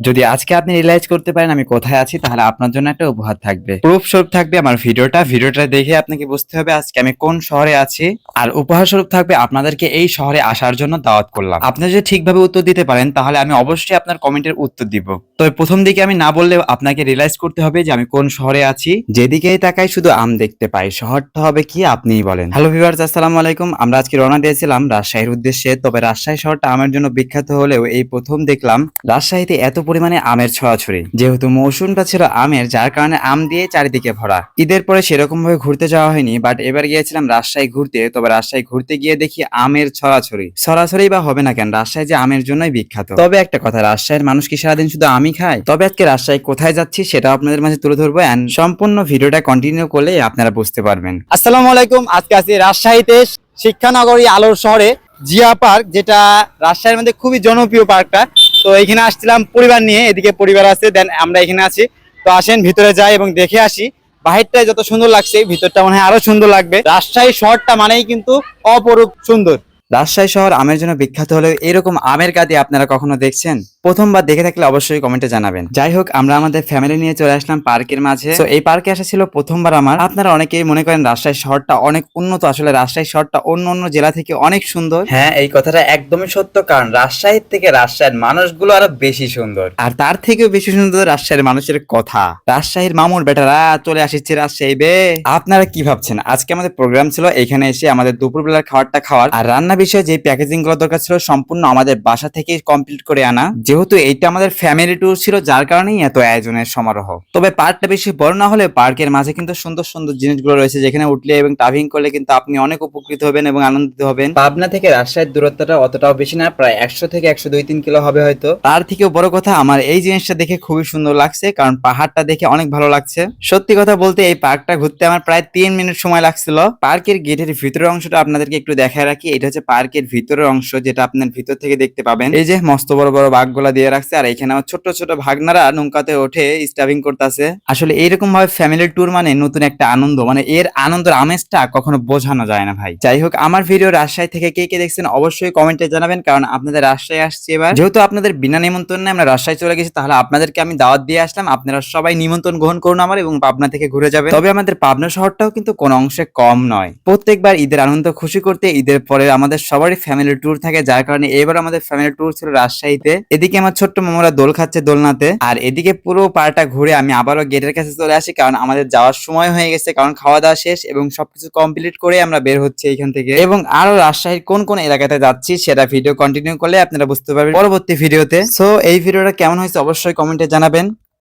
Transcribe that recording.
যদি আজকে আপনি রিয়েলাইজ করতে পারেন আমি কোথায় আছি, তাহলে আপনার জন্য একটা উপহার থাকবে। প্রুফ স্বরূপ থাকবে আমার ভিডিওটা। ভিডিওটা দেখে আপনাকে বুঝতে হবে আজকে আমি কোন শহরে আছি। আর উপহার স্বরূপ থাকবে আপনাদেরকে এই শহরে আসার জন্য দাওয়াত করলাম। আপনি যদি ঠিকভাবে উত্তর দিতে পারেন, তাহলে আমি অবশ্যই আপনার কমেন্টের উত্তর দিব। তবে প্রথম দিকে আমি না বললেও আপনাকে রিয়েলাইজ করতে হবে যে আমি কোন শহরে আছি। যেদিকেই তাকাই শুধু আম দেখতে পাই। শহরটা হবে কি, আপনিই বলেন। হ্যালো ভিউয়ার্স আসসালামু আলাইকুম। আমরা আজকে রওনা দিয়েছিলাম রাজশাহীর উদ্দেশ্যে। তবে রাজশাহী শহরটা আমার জন্য বিখ্যাত হলেও এই প্রথম দেখলাম রাজশাহীতে এত পরিমাণে আমের ছড়াছড়ি যেহেতু মৌসুমটা ছিল আমের, যার কারণে আম দিয়ে চারিদিকে ভরা। ঈদের পরে সেরকম ভাবে ঘুরতে যাওয়া হয়নি বাট এবার গিয়েছিলাম রাজশাহী ঘুরতে তবে রাজশাহী ঘুরতে গিয়ে দেখি আমের ছড়াছড়ি ছড়াছড়ি বা হবে না কেন, রাজশাহী যে আমের জন্যই বিখ্যাত। তবে একটা কথা, রাজশাহীর মানুষ কি সারাদিন শুধু আমি খায়? তবে আজকে রাজশাহী কোথায় যাচ্ছি সেটা আপনাদের মাঝে তুলে ধরবো এন্ড সম্পূর্ণ ভিডিওটা কন্টিনিউ করলে আপনারা বুঝতে পারবেন। আসসালামু আলাইকুম, আজকে আছি রাজশাহীতে শিক্ষানগরী আলোর শহরে, জিয়া পার্ক, যেটা রাজশাহীর মধ্যে খুবই জনপ্রিয় পার্কটা। তো এখানে আসছিলাম পরিবার নিয়ে, এদিকে পরিবার আছে দেন আমরা এখানে আছি। তো আসেন, ভিতরে যাই এবং দেখে আসি। বাহিরটা যত সুন্দর লাগছে, ভিতরটা মনে হয় আরও সুন্দর লাগবে। রাজশাহী শহরটা মানেই কিন্তু অপরূপ সুন্দর। রাজশাহী শহর আমের জন্য বিখ্যাত হলেও এরকম আমের কাদি আপনারা কখনো দেখছেন? প্রথমবার দেখে থাকলে অবশ্যই কমেন্টে জানাবেন। যাই হোক আমরা আমাদের ফ্যামিলি নিয়ে চলে আসলাম পার্কের মাঝে। তো এই পার্কে আসা ছিল প্রথমবার আমার। আপনারা অনেকেই মনে করেন রাজশাহী শহরটা অনেক উন্নত। আসলে রাজশাহী শহরটা অন্য অন্য জেলা থেকে অনেক সুন্দর। হ্যাঁ এই কথাটা একদমই সত্য। কারণ রাজশাহীর থেকে রাজশাহীর মানুষগুলো আরও বেশি সুন্দর। আর তার থেকেও বেশি সুন্দর রাজশাহীর মানুষের কথা। রাজশাহীর মামুর বেটারা চলে আসিচ্ছে রাজশাহী বে। আপনারা কি ভাবছেন? আজকে আমাদের প্রোগ্রাম ছিল এখানে এসে আমাদের দুপুরবেলার খাবারটা খাওয়ার। আর রান্না বিষয়ে যে প্যাকেজিংগুলো দরকার ছিল সম্পূর্ণ আমাদের বাসা থেকে কমপ্লিট করে আনা। যেহেতু এইটা আমাদের ফ্যামিলি ট্যুর ছিল যার কারণেই এত আয়োজনের সমারোহ। তবে পার্কটা বেশি বড় না হলে পার্কের মাঝে কিন্তু সুন্দর সুন্দর জিনিসগুলো রয়েছে যেখানে উঠলে এবং ট্রাভিং করলে কিন্তু আপনি অনেক উপকৃত হবেন এবং আনন্দিত হবেন। পাবনা থেকে রাজশাহীর দূরত্বটা অতটাও বেশি না প্রায় একশো থেকে একশো দুই তিন কিলো হবে হয়তো। তার থেকেও বড় কথা আমার এই জিনিসটা দেখে খুবই সুন্দর লাগছে কারণ পাহাড়টা দেখে অনেক ভালো লাগছে। সত্যি কথা বলতে এই পার্কটা ঘুরতে আমার প্রায় তিন মিনিট সময় লাগছিল। পার্কের গেটের ভিতরের অংশটা আপনাদেরকে একটু দেখায় রাখি এটা হচ্ছে পার্কের ভিতরের অংশ যেটা আপনার ভিতর থেকে দেখতে পাবেন। এই যে মস্ত বড় বড় বাঘগুলা দিয়ে রাখছে, আর এখানে আমার ছোট ছোট ভাগনারা নৌকাতে ওঠে স্টাবিং করতেছে। আসলে এইরকম ভাবে ফ্যামিলি ট্যুর মানে নতুন একটা আনন্দ মানে এর আনন্দের আমেজটা কখনো বোঝানো যায় না ভাই। যাই হোক, আমার ভিডিও রাজশাহী থেকে কে কে দেখছেন অবশ্যই কমেন্টে জানাবেন, কারণ আপনাদের রাজশাহী আসছে এবার। যেহেতু আপনাদের বিনা নিমন্ত্রণে আমরা রাজশাহী চলে গেছি, তাহলে আপনাদেরকে আমি দাওয়াত দিয়ে আসলাম। আপনারা সবাই নিমন্ত্রণ গ্রহণ করুন আমার এবং পাবনা থেকে ঘুরে যাবেন। তবে আমাদের পাবনা শহরটাও কিন্তু কোনো অংশে কম নয়। প্রত্যেকবার ঈদের আনন্দ, খুশি করতে ঈদের পরে আমাদের সবারই ফ্যামিলি ট্যুর থাকে, যার কারণে এবার আমাদের ফ্যামিলি ট্যুর ছিল রাজশাহীতে। এদিকে আমার ছোট্ট মামুরা দোল খাচ্ছে দোলনাতে, আর এদিকে পুরো পাড়াটা ঘুরে আমি আবারও গেটের কাছে চলে আসি, কারণ আমাদের যাওয়ার সময় হয়ে গেছে, কারণ খাওয়া দাওয়া শেষ এবং সবকিছু কমপ্লিট করে আমরা বের হচ্ছি এখান থেকে। এবং আরও রাজশাহীর কোন কোন এলাকাতে যাচ্ছি সেটা ভিডিও কন্টিনিউ করলে আপনারা বুঝতে পারবেন। পরবর্তী ভিডিওতে সো এই ভিডিওটা কেমন হয়েছে অবশ্যই কমেন্টে জানাবেন।